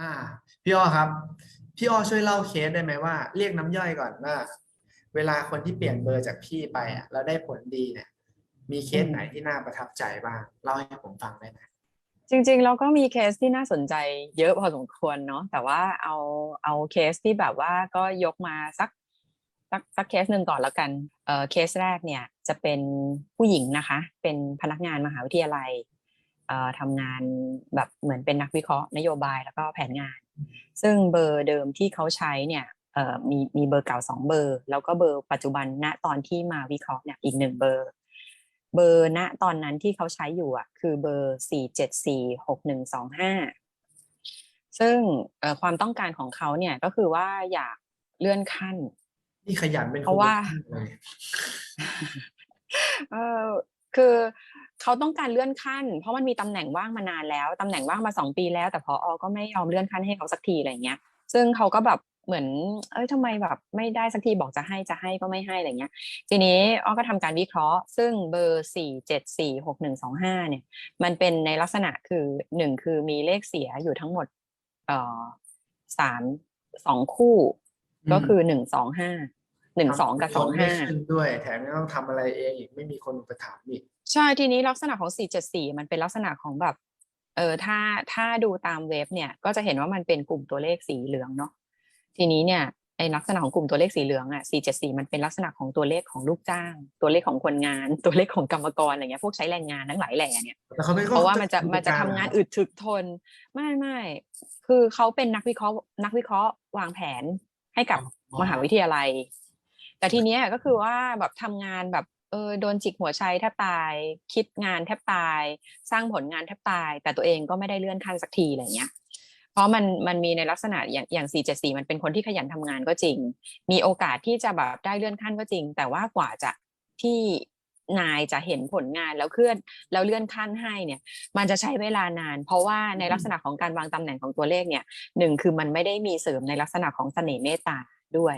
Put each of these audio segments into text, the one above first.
อ่า พี่อ้อครับ พี่อ้อช่วยเล่าเคสได้ไหมว่า เรียกน้ำย่อยก่อนว่าเวลาคนที่เปลี่ยนเบอร์จากพี่ไปอะแล้วได้ผลดีเนี่ย มีเคสไหนที่น่าประทับใจบ้างเล่าให้ผมฟังได้ไหมจริงๆเราก็มีเคสที่น่าสนใจเยอะพอสมควรเนาะแต่ว่าเอาเอาเคสที่แบบว่าก็ยกมาสักสักสักเคสหนึ่งก่อนแล้วกันเอ่อเคสแรกเนี่ยจะเป็นผู้หญิงนะคะ เป็นพนักงานมหาวิทยาลัย ทำงานแบบเหมือนเป็นนักวิเคราะห์นโยบายแล้วก็แผนงาน ซึ่งเบอร์เดิมที่เขาใช้เนี่ยเอ่อมีมีเบอร์เก่าสองเบอร์ แล้วก็เบอร์ปัจจุบันณตอนที่มาวิเคราะห์เนี่ยอีกหนึ่งเบอร์ เบอร์ณตอนนั้นที่เขาใช้อยู่อะคือเบอร์สี่เจ็ดสี่หกหนึ่งสองห้าซึ่งเอ่อความต้องการของเขาเนี่ยก็คือว่าอยากเลื่อนขั้นนี่ขยันเป็นเพราะว่าคนเลยเออคือ เขาต้องการเลื่อนขั้น เพราะมันมีตำแหน่งว่างมานานแล้วตำแหน่งว่างมาสองปีแล้ว แต่พออก็ไม่ยอมเลื่อนขั้นให้เขาสักทีอะไรเงี้ย ซึ่งเขาก็แบบเหมือน เอ้ยทำไมแบบไม่ได้สักทีบอกจะให้จะให้ก็ไม่ให้อะไรเงี้ย ทีนี้อ้อก็ทำการวิเคราะห์ ซึ่งเบอร์สี่เจ็ดสี่หกหนึ่งสองห้าเนี่ย มันเป็นในลักษณะคือหนึ่งคือมีเลขเสียอยู่ทั้งหมด เอ่อสามสองคู่ ก็คือหนึ่งสองห้าหนึ่งสองกับสองไม่ห้าขึ้นด้วยแถมยังต้องทำอะไรเองอีกไม่มีคนอุปถัมภ์อีก ใช่ทีนี้ลักษณะของ 474 มันเป็นลักษณะของแบบเออถ้าถ้าดูตามเว็บเนี่ยก็จะเห็นว่ามันเป็นกลุ่มตัวเลขสีเหลืองเนาะทีนี้เนี่ยไอลักษณะของกลุ่มตัวเลขสีเหลืองอะ 474 มันเป็นลักษณะของตัวเลขของลูกจ้าง ตัวเลขของคนงาน ตัวเลขของกรรมกรอะไรเงี้ย พวกใช้แรงงานทั้งหลายแหล่เนี่ยแต่เขาไม่เพราะว่ามันจะมันจะทำงานอึดถึกทน ไม่ไม่ คือเขาเป็นนักวิเคราะห์ นักวิเคราะห์วางแผนให้กับมหาวิทยาลัย แต่ทีเนี้ยก็คือว่าแบบทำงานแบบ เออโดนจิกหัวใจแทบตาย คิดงานแทบตาย สร้างผลงานแทบตาย แต่ตัวเองก็ไม่ได้เลื่อนขั้นสักทีอะไรเงี้ยเพราะมันมันมีในลักษณะอย่างอย่าง474มันเป็นคนที่ขยันทำงานก็จริง มีโอกาสที่จะแบบได้เลื่อนขั้นก็จริง แต่ว่ากว่าจะที่นายจะเห็นผลงานแล้วเคลื่อนแล้วเลื่อนขั้นให้เนี่ย มันจะใช้เวลานาน เพราะว่าในลักษณะของการวางตำแหน่งของตัวเลขเนี่ยหนึ่งคือมันไม่ได้มีเสริมในลักษณะของเสน่ห์เมตตาด้วย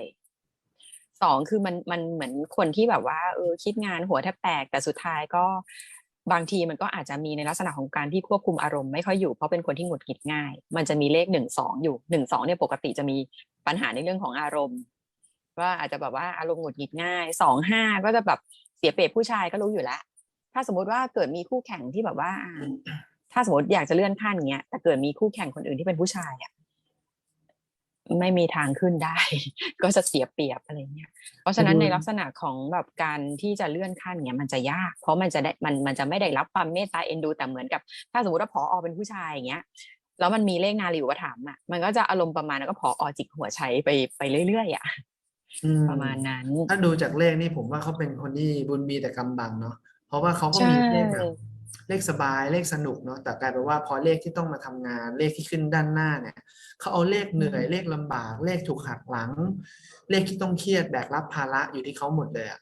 สองคือมันมันเหมือนคนที่แบบว่าเออคิดงานหัวแทบแตกแต่สุดท้ายก็บางทีมันก็อาจจะมีในลักษณะของการที่ควบคุมอารมณ์ไม่ค่อยอยู่เพราะเป็นคนที่หงุดหงิดง่าย มันจะมีเลขหนึ่งสองอยู่หนึ่งสองเนี่ยปกติจะมีปัญหาในเรื่องของอารมณ์ ว่าอาจจะแบบว่าอารมณ์หงุดหงิดง่ายสองห้าก็จะแบบเสียเปรียบผู้ชายก็รู้อยู่แล้ว ถ้าสมมติว่าเกิดมีคู่แข่งที่แบบว่าอ่าถ้าสมมติอยากจะเลื่อนขั้นเงี้ยแต่เกิดมีคู่แข่งคนอื่นที่เป็นผู้ชายอะ ไม่มีทางขึ้นได้ ก็จะเสียเปรียบอะไรเงี้ยเพราะฉะนั้นอืมในลักษณะของแบบการที่จะเลื่อนขั้นเนี้ยมันจะยาก เพราะมันจะได้มันมันจะไม่ได้รับความเมตตาเอ็นดูแต่เหมือนกับ ถ้าสมมติว่าพอเป็นผู้ชายอย่างเงี้ยแล้วมันมีเลขนารีอุปถัมภ์อะมันก็จะอารมณ์ประมาณนั้นก็พอจิกหัวใช้ไปไปเรื่อยๆอะอืประมาณนั้น ถ้าดูจากเลขนี่ผมว่าเขาเป็นคนที่บุญมีแต่กำบังเนาะเพราะว่าเขาก็มีเลขแบบ เลขสบายเลขสนุกเนาะแต่กลายเป็นว่าพอเลขที่ต้องมาทำงานเลขที่ขึ้นด้านหน้าเนี่ยเขาเอาเลขเหนื่อยอืมเลขลำบาก เลขถูกหักหลัง เลขที่ต้องเครียดแบกรับภาระอยู่ที่เขาหมดเลยอะ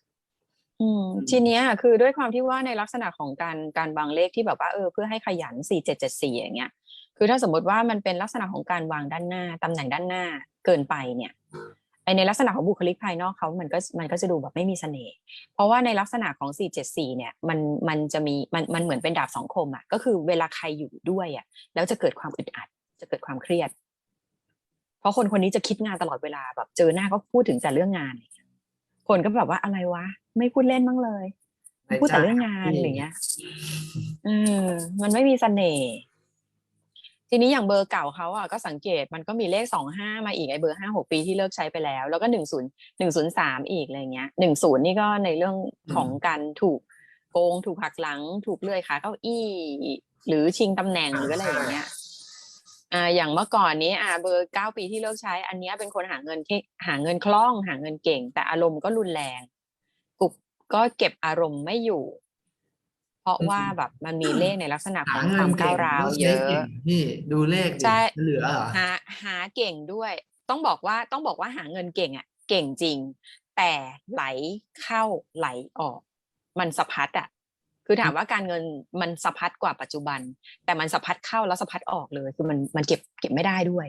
อืมทีเนี้ยคือด้วยความที่ว่าในลักษณะของการการวางเลขที่แบบว่าเออเพื่อให้ขยันสี่เจ็ดเจ็ดสี่อย่างเงี้ยคือถ้าสมมติว่ามันเป็นลักษณะของการวางด้านหน้าตำแหน่งด้านหน้าเกินไปเนี่ยไอ ในลักษณะของบุคลิกภายนอกเขามันก็มันก็จะดูแบบไม่มีเสน่ห์เพราะว่าในลักษณะของ 474 เนี่ยมันมันจะมีมันมันเหมือนเป็นดาบสองคมอะก็คือเวลาใครอยู่ด้วยอะแล้วจะเกิดความอึดอัดจะเกิดความเครียด เพราะคนคนนี้จะคิดงานตลอดเวลาแบบเจอหน้าก็พูดถึงแต่เรื่องงานอะไรอย่างเงี้ยคนก็แบบว่าอะไรวะ ไม่พูดเล่นบ้างเลย พูดแต่เรื่องงานอย่างเงี้ยเออมันไม่มีเสน่ห์ ทีนี้อย่างเบอร์เก่าเขาอะก็สังเกตมันก็มีเลขสองห้ามาอีกไอ้เบอร์ห้าหกปีที่เลิกใช้ไปแล้ว แล้วก็หนึ่งศูนย์หนึ่งศูนย์สามอีกอะไรเงี้ยหนึ่งศูนย์นี่ก็ในเรื่องของการถูกโกงถูกหักหลัง ถูกเลื่อยขาเก้าอี้ หรือชิงตำแหน่งหรืออะไรอย่างเงี้ยอ่าอย่างเมื่อก่อนนี้อ่าเบอร์เก้าปีที่เลิกใช้ อันเนี้ยเป็นคนหาเงินที่หาเงินคล่อง หาเงินเก่ง แต่อารมณ์ก็รุนแรงกุบก็เก็บอารมณ์ไม่อยู่เพ ราะว่าแบบมันมีเลขในลักษณะขหาองคเงิวานมเก่ก้างวร้าวแล้วเยใช้อะเก่งพี่ดูเลขดิใช่เหลือเหรอหาหาเก่งด้วย ต้องบอกว่าต้องบอกว่าหาเงินเก่งอะ เก่งจริง แต่ไหลเข้าไหลออก มันสะพัดอะคือถามว่าการเงินมันสะพัดกว่าปัจจุบัน แต่มันสะพัดเข้าแล้วสะพัดออกเลย คือมันมันเก็บเก็บไม่ได้ด้วย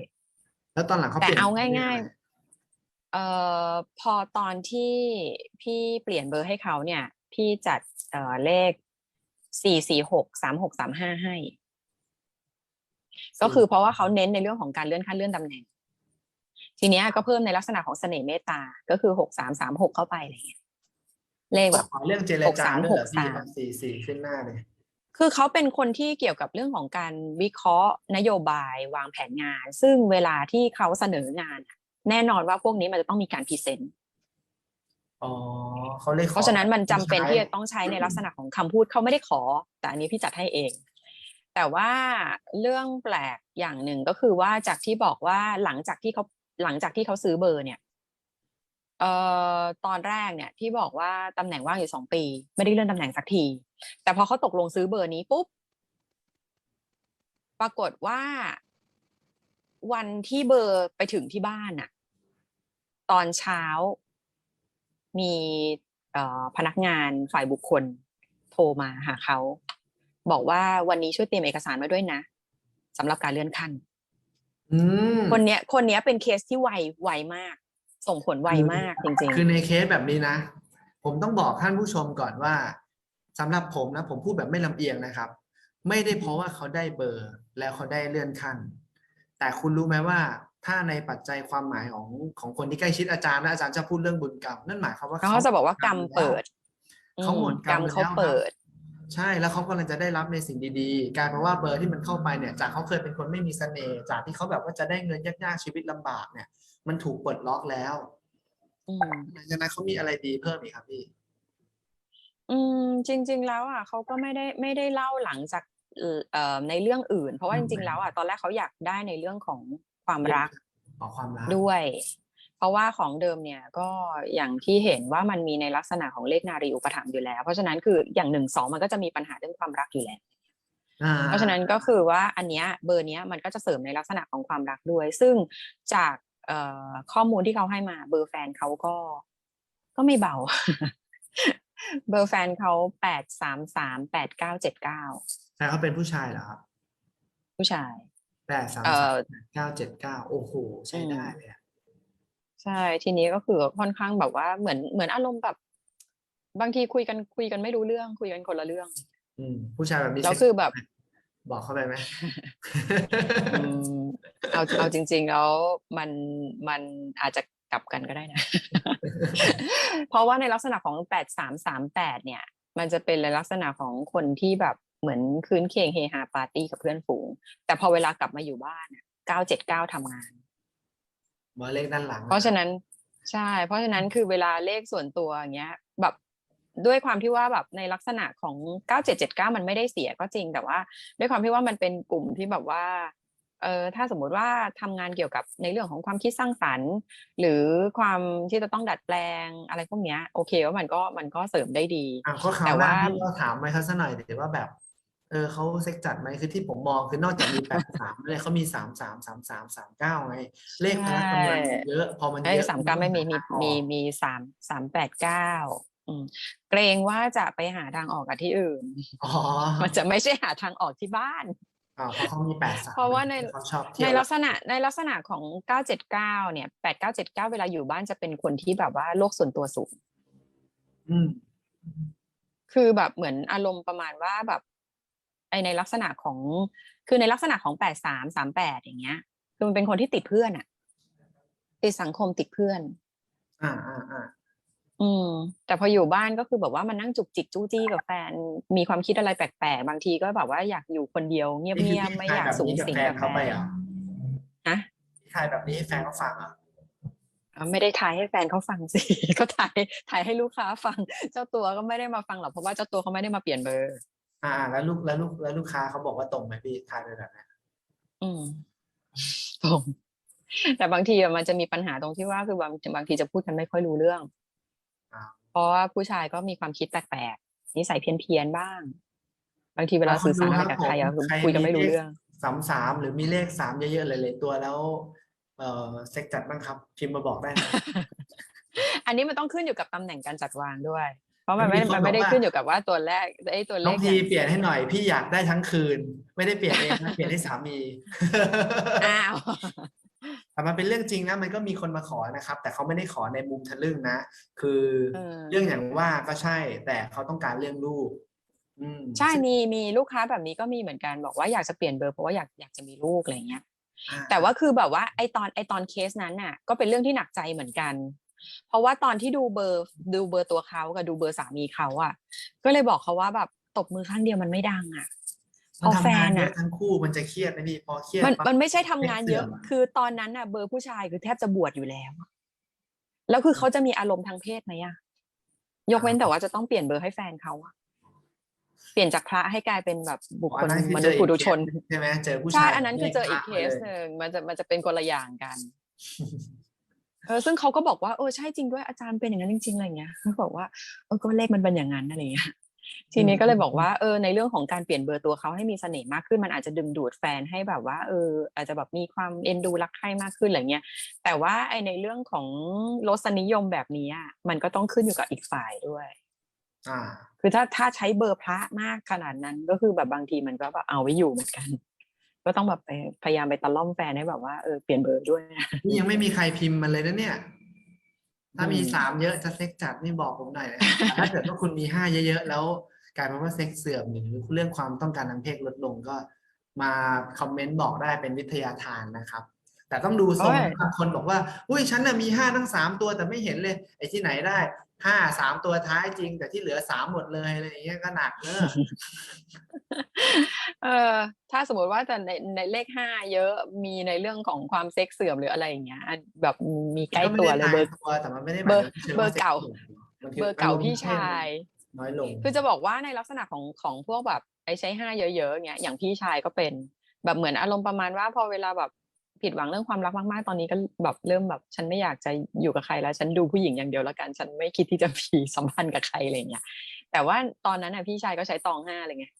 แล้วตอนหลังเขาแต่เปลี่ยนเอาเลขง่ายอะไรๆเอ่อพอตอนที่พี่เปลี่ยนเบอร์ให้เขาเนี่ย พี่จัดเอ่อเลข สี่สี่หกสามหกสามห้าให้ ก็คือเพราะว่าเขาเน้นในเรื่องของการเลื่อนขั้นเลื่อนตำแหน่ง ทีเนี้ยก็เพิ่มในลักษณะของเสน่ห์เมตตา ก็คือหกสามสามหกเข้าไปอะไรเงี้ยเลขแบบขอเรื่องเจรจาด้วยเหรอพี่หกสามแบบสี่สี่ขึ้นหน้าเลยคือเขาเป็นคนที่เกี่ยวกับเรื่องของการวิเคราะห์นโยบายวางแผนงาน ซึ่งเวลาที่เขาเสนองานอะแน่นอนว่าพวกนี้มันจะต้องมีการพรีเซนต์ อ๋อเขาเลยขอเพราะฉะนั้นมันจำเป็นใช้ที่จะต้องใช้ในลักษณะของคำพูดเขาไม่ได้ขอ แต่อันนี้พี่จัดให้เอง แต่ว่าเรื่องแปลกอย่างหนึ่งก็คือว่าจากที่บอกว่าหลังจากที่เขาหลังจากที่เขาซื้อเบอร์เนี่ยเอ่อตอนแรกเนี่ยที่บอกว่าตำแหน่งว่างอยู่สองปี ไม่ได้เลื่อนตำแหน่งสักที แต่พอเขาตกลงซื้อเบอร์นี้ปุ๊บ ปรากฏว่าวันที่เบอร์ไปถึงที่บ้านอะตอนเช้า มีเอ่อพนักงานฝ่ายบุคคลโทรมาหาเขา บอกว่าวันนี้ช่วยเตรียมเอกสารมาด้วยนะสำหรับการเลื่อนขั้นอืมคนเนี้ย คนเนี้ยเป็นเคสที่ไวไวมาก ส่งผลไวมากจริงคือในเคสแบบนี้นะ ผมต้องบอกท่านผู้ชมก่อนว่าสำหรับผมนะ ผมพูดแบบไม่ลำเอียงนะครับ ไม่ได้เพราะว่าเขาได้เบอร์แล้วเขาได้เลื่อนขั้น แต่คุณรู้ไหมว่า ถ้าในปัจจัยความหมายของของคนที่ใกล้ชิดอาจารย์นะอาจารย์จะพูดเรื่องบุญกรรมนั่นหมายความว่าๆเขาจะบอกว่ากรรมเปิดเขาหมดกรรมไปเขาแล้วครับเปิด ใช่แล้วเขากำลังจะได้รับในสิ่งดีๆกลายเป็นว่าเบอร์ที่มันเข้าไปเนี่ย จากเขาเคยเป็นคนไม่มีเสน่ห์จากที่เขาแบบว่าจะได้เงินยากๆชีวิตลำบากเนี่ย มันถูกปลดล็อกแล้วอืมหลังจากนั้นเขามีอะไรดีเพิ่มอีกครับพี่อืมจริง ๆ แล้วอะเขาก็ไม่ได้ไม่ได้เล่าหลังจากเอ่อเอ่อในเรื่องอื่น เพราะว่าอืจมริงๆแล้วอะตอนแรกเขาอยากได้ในเรื่องของ ความรักขอความรักด้วย เพราะว่าของเดิมเนี่ยก็อย่างที่เห็นว่ามันมีในลักษณะของเลขนารีอุปถัมภ์อยู่แล้ว เพราะฉะนั้นคืออย่างหนึ่งสองมันก็จะมีปัญหาเรื่องความรักอยู่แล้วอ่เพราะฉะนั้นก็คือว่าอันเนี้ยเบอร์เนี้ยมันก็จะเสริมในลักษณะของความรักด้วย ซึ่งจากเอ่อข้อมูลที่เขาให้มา เบอร์แฟนเขาก็ก็ไม่เบา เบอร์แฟนเขาแปดสามสามแปดเก้าเจ็ดเก้าแต่เขาเป็นผู้ชายเหรอครับ ผู้ชาย แปดสามเอ่สาอมเก้าเจ็ดเก้าโอ้โห ใช้อืมได้เลยอะใช่ ทีนี้ก็คือค่อนข้างแบบว่าเหมือนเหมือนอารมณ์แบบ บางทีคุยกันคุยกันไม่รู้เรื่องคุยกันคนละเรื่อง อืม ผู้ชายแบบนี้แล้วเซ็กคือแบบ บอกเขาไปไหม อืมเอาเอาจริง ๆ แล้วมันมันอาจจะกลับกันก็ได้นะ เพราะว่าในลักษณะของแปดสามสามแปดเนี่ย มันจะเป็นในลักษณะของคนที่แบบ เหมือนคืนเคงเฮฮาปาร์ตี้กับเพื่อนฝูง แต่พอเวลากลับมาอยู่บ้านเก้าเจ็ดเก้าทำงานหมอเลขด้านหลัง เพราะฉะนั้นใช่ เพราะฉะนั้นคือเวลาเลขส่วนตัวอย่างเงี้ย แบบด้วยความที่ว่าแบบในลักษณะของ 9779 มันไม่ได้เสียก็จริง แต่ว่า ด้วยความที่ว่ามันเป็นกลุ่มที่แบบว่าเออถ้าสมมุติว่าทำงานเกี่ยวกับในเรื่องของความคิดสร้างสรรค์ หรือความที่จะต้องดัดแปลงอะไรพวกเนี้ย โอเคว่ามันก็มันก็เสริมได้ดีอะก็คราวแต่หน้าว่าพี่ก็ถามไว้เขาสักหน่อยเดี๋ยวว่าแบบ เออเขาเซ็กจัดไหมคือที่ผมมองคือนอกจากมีแปดสามเลยเขามีสามสามสามสามสามเก้าไงเลขพละกำลังมันเยอะพอมันไอ้เยอะสามเก้าไม่มีมีนก็หาทางออกมีมีสามสามแปดเก้าอืมเกรงว่าจะไปหาทางออกกับที่อื่นอ๋อมันจะไม่ใช่หาทางออกที่บ้านอ่าเพราะเขามีแปดสามเพราะว่าในเขาชอบในเที่ยวลักษณะในลักษณะของ 979 เนี่ย 8979 เวลาอยู่บ้านจะเป็นคนที่แบบว่าโลกส่วนตัวสูงอืมคือแบบเหมือนอารมณ์ประมาณว่าแบบ ไอในลักษณะของคือในลักษณะของ8338อย่างเงี้ย คือมันเป็นคนที่ติดเพื่อนอะติดสังคมติดเพื่อน อ่าอ่าอ่าอืม แต่พออยู่บ้านก็คือแบบว่ามันนั่งจุกจิกจู้จี้กับแฟน มีความคิดอะไรแปลกๆ บางทีก็แบบว่าอยากอยู่คนเดียวเงีนี่คืยบพี่ๆไม่ทอยากแบบสูงนี้กับสิงแฟนกับเขาไปแฟนเหรอฮะถ่ายแบบนี้ให้แฟนเขาฟังเหรอะอะไม่ได้ถ่ายให้แฟนเขาฟังสิก็ถ่ายถ่ายให้ลูกค้าฟัง เจ้าตัวก็ไม่ได้มาฟังหรอกเพราะว่าเจ้าตัวเขาไม่ได้มาเปลี่ยนเบอร์ อ่า แล้วลูกแล้วลูกแล้วลูกค้าเขาบอกว่าตรงไหมพี่ถ่ายไปแบบนั้นอืมตรงแต่บางทีอะมันจะมีปัญหาตรงที่ว่าคือบางบางทีจะพูดกันไม่ค่อยรู้เรื่องอ่าเพราะว่าผู้ชายก็มีความคิดแปลกๆนิสัยเพี้ยนๆบ้าง บางทีเวลาสื่อสารอะไรกับใครอะคือคุยกันไม่รู้เรื่องสามสามหรือมีเลขสามเยอะๆหลายๆตัวแล้ว เอ่อเซ็กจัดบ้างครับ พิมพ์มาบอกได้นะอันนี้มันต้องขึ้นอยู่กับตำแหน่งการจัดวางด้วยเพ ราะมันไม่มีคนมันไม่ได้บอกว่าขึ้นอยู่กับว่าตัวแรกไอ้ตัวเลน้องขพีอย่างเปลี่ยนให้หน่อยพี่อยากได้ทั้งคืน ไม่ได้เปลี่ยนเองนะเปลี่ยนให้สามีอ้าวแต่มันเป็นเรื่องจริงนะมันก็มีคนมาขอนะครับ แต่เขาไม่ได้ขอในมุมทะลึ่งนะ คือเออเรื่องอย่างว่าก็ใช่ แต่เขาต้องการเรื่องลูกอืมใช่มีมีลูกค้าแบบนี้ก็มีเหมือนกันบอกว่าอยากจะเปลี่ยนเบอร์เพราะว่าอยากอยากจะมีลูกอะไรเงี้ยอ่แต่ว่าคือแบบว่าไอตอนไอตอนเคสนั้นน่ะ ก็เป็นเรื่องที่หนักใจเหมือนกัน เพราะว่าตอนที่ดูเบอร์ดูเบอร์ตัวเขากับดูเบอร์สามีเขาอะ ก็เลยบอกเขาว่าแบบตบมือข้างเดียวมันไม่ดังอะพมันอทำแฟงานนเยอะอะทั้งคู่มันจะเครียดนะพี่พอเครียดมันปั๊บมันไม่ใช่ทำงานเยอะเสื่อมอะ คือตอนนั้นน่ะ เบอร์ผู้ชายคือแทบจะบวชอยู่แล้ว แล้วคือเขาจะมีอารมณ์ทางเพศไหมอะยกเว้นแต่ว่าจะต้องเปลี่ยนเบอร์ให้แฟนเขาอะเปลี่ยนจากพระให้กลายเป็นแบบบุคคอัลนนั้นคือมเจนุอษย์อีกปุถุชนเคสใช่ไหมเจอผู้ชายใช่อันนั้นคือเจออีกพเคระสลยหนึ่งมันจะมันจะเป็นคนละอย่างกัน เออซึ่งเขาก็บอกว่าเออใช่จริงด้วยอาจารย์เป็นอย่างนั้นจริงๆอะไรเงี้ยเขาบอกว่าเออก็เลขมันเป็นอย่างนั้นอะไรเงี้ยทีนี้ก็เลยบอกว่าเออในเรื่องของการเปลี่ยนเบอร์ตัวเขาให้มีเสน่ห์มากขึ้นมันอาจจะดึงดูดแฟนให้แบบว่าเอออาจจะแบบมีความเอ็นดูรักใคร่มากขึ้นอะไรเงี้ยแต่ว่าไอในเรื่องของรสนิยมแบบนี้อะมันก็ต้องขึ้นอยู่กับอีกฝ่ายด้วยอ่าคือถ้าถ้าใช้เบอร์พระมากขนาดนั้นก็คือแบบบางทีมันก็แบบเอาไว้อยู่เหมือนกัน ก็ต้องแบบไปพยายามไปตะล่อมแฟนให้แบบว่าเออเปลี่ยนเบอร์ด้วยนะนี่ยังไม่มีใครพิมพ์มาเลยนะเนี่ย ถ้ามีอืมสามเยอะจะเซ็กจัดนี่บอกผมหน่อยนะแต่ถ้าเกิดว่าคุณมีห้าเยอะๆแล้วกลายเป็นว่าเซ็กเสื่อมหรือเรื่องความต้องการทางเพศลดลงก็มาคอมเมนต์บอกได้เป็นวิทยาทานนะครับ แต่ต้องดูทรงโอ้ยบางคนบอกว่า อุ้ยฉันน่ะมีห้าทั้งสามตัวแต่ไม่เห็นเลย ไอ้ที่ไหนได้ ห้าสามตัวท้ายจริง แต่ที่เหลือสามหมดเลยอะไรอย่างเงี้ยก็หนักเนอะเออถ้าสมมติว่าแต่ในในเลขห้าเยอะมีในเรื่องของความเซ็กเสื่อมหรืออะไรอย่างเงี้ยแบบมีใกล้ตัวเลยเบอร์ตัวแต่มันไม่ได้เบอร์เบอร์เก่า เบอร์เก่าพี่ชายน้อยลงคือจะบอกว่าในลักษณะของของพวกแบบไอ้ใช้ห้าเยอะๆเงี้ยอย่างพี่ชายก็เป็นแบบเหมือนอารมณ์ประมาณว่าพอเวลาแบบ ผิดหวังเรื่องความรักมากๆ ตอนนี้ก็แบบเริ่มแบบฉันไม่อยากจะอยู่กับใครแล้ว ฉันดูผู้หญิงอย่างเดียวแล้วกัน ฉันไม่คิดที่จะมีสัมพันธ์กับใครอะไรเงี้ยแต่ว่าตอนนั้นอะพี่ชายก็ใช้ตองห้าอะไรเงี้ย